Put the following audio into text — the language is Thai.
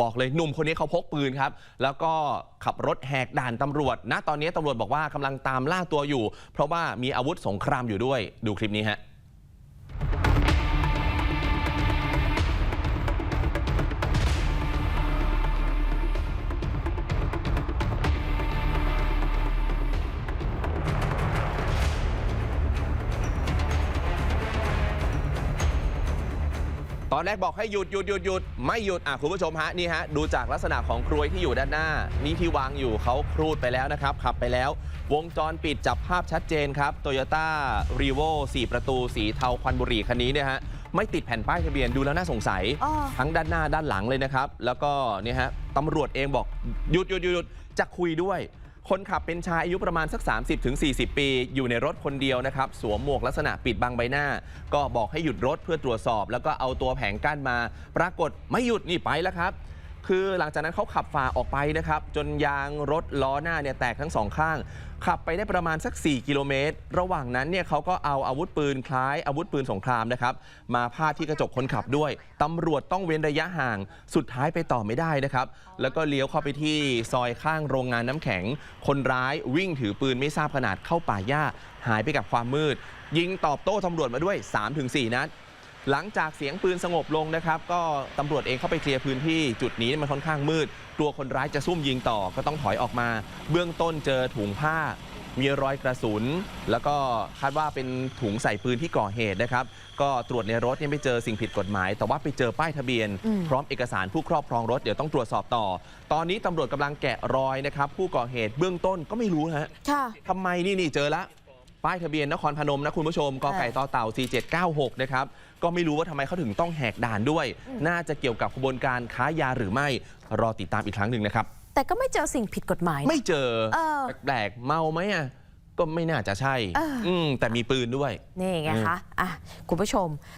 บอกเลยหนุ่มคนนี้เขาพกปืนครับ แล้วก็ขับรถแหกด่านตำรวจณตอนนี้ตำรวจบอกว่ากำลังตามล่าตัวอยู่ เพราะว่ามีอาวุธสงครามอยู่ด้วยดูคลิปนี้ฮะ ตอนแรกบอกให้หยุดหยุดหยุดหยุดไม่หยุดอะคุณผู้ชมฮะนี่ฮะดูจากลักษณะของกรวยที่อยู่ด้านหน้า นี่ที่วางอยู่เขาครูดไปแล้วนะครับขับไปแล้ว วงจรปิดจับภาพชัดเจนครับโตโยต้ารีโว4ประตูสีเทาควันบุหรี่คันนี้เนี่ยฮะไม่ติดแผ่นป้ายทะเบียนดูแล้วน่าสงสัยอ้อทั้งด้านหน้าด้านหลังเลยนะครับ แล้วก็เนี่ยฮะตำรวจเองบอกหยุดหยุดหยุดหยุดจะคุยด้วย คนขับเป็นชายอายุประมาณสัก 30-40ถึง40 ปี อยู่ในรถคนเดียวนะครับ สวมหมวกลักษณะปิดบังใบหน้า ก็บอกให้หยุดรถเพื่อตรวจสอบ แล้วก็เอาตัวแผงกั้นมา ปรากฏไม่หยุดนี่ไปแล้วครับ คือหลังจากนั้นเขาขับฝ่าออกไปนะครับ จนยางรถล้อหน้าเนี่ยแตกทั้งสองข้าง ขับไปได้ประมาณสัก 4 กิโลเมตร ระหว่างนั้นเนี่ยเขาก็เอาอาวุธปืนคล้ายอาวุธปืนสงครามนะครับมาพาดที่กระจกคนขับด้วย ตำรวจต้องเว้นระยะห่าง สุดท้ายไปต่อไม่ได้นะครับ แล้วก็เลี้ยวเข้าไปที่ซอยข้างโรงงานน้ำแข็ง คนร้ายวิ่งถือปืนไม่ทราบขนาดเข้าป่าหญ้า หายไปกับความมืด ยิงตอบโต้ตำรวจมาด้วย 3-4 นัด หลังจากเสียงปืนสงบลงนะครับ ก็ตำรวจเองเข้าไปเคลียร์พื้นที่จุดนี้มันค่อนข้างมืด กลัวคนร้ายจะซุ่มยิงต่อก็ต้องถอยออกมา เบื้องต้นเจอถุงผ้า มีรอยกระสุน แล้วก็คาดว่าเป็นถุงใส่ปืนที่ก่อเหตุนะครับ ก็ตรวจในรถเนี่ยไม่เจอสิ่งผิดกฎหมาย แต่ว่าไปเจอป้ายทะเบียน อืม พร้อมเอกสารผู้ครอบครองรถเดี๋ยวต้องตรวจสอบต่อ ตอนนี้ตำรวจกำลังแกะรอยนะครับ ผู้ก่อเหตุเบื้องต้นก็ไม่รู้นะฮะ ค่ะ ทำไมนี่นี่เจอละ ป้ายทะเบียนนครพนมนะคุณผู้ชมกไก่ต่อเต่า 4796 นะครับ ก็ไม่รู้ว่าทำไมเขาถึงต้องแหกด่านด้วย น่าจะเกี่ยวกับขบวนการค้ายาหรือไม่ รอติดตามอีกครั้งหนึ่งนะครับ แต่ก็ไม่เจอสิ่งผิดกฎหมายนะ ไม่เจอเออ แปลกๆเมาไหมอะ ก็ไม่น่าจะใช่เอออืมแต่มีปืนด้วย นี่ไงคะอะคุณผู้ชม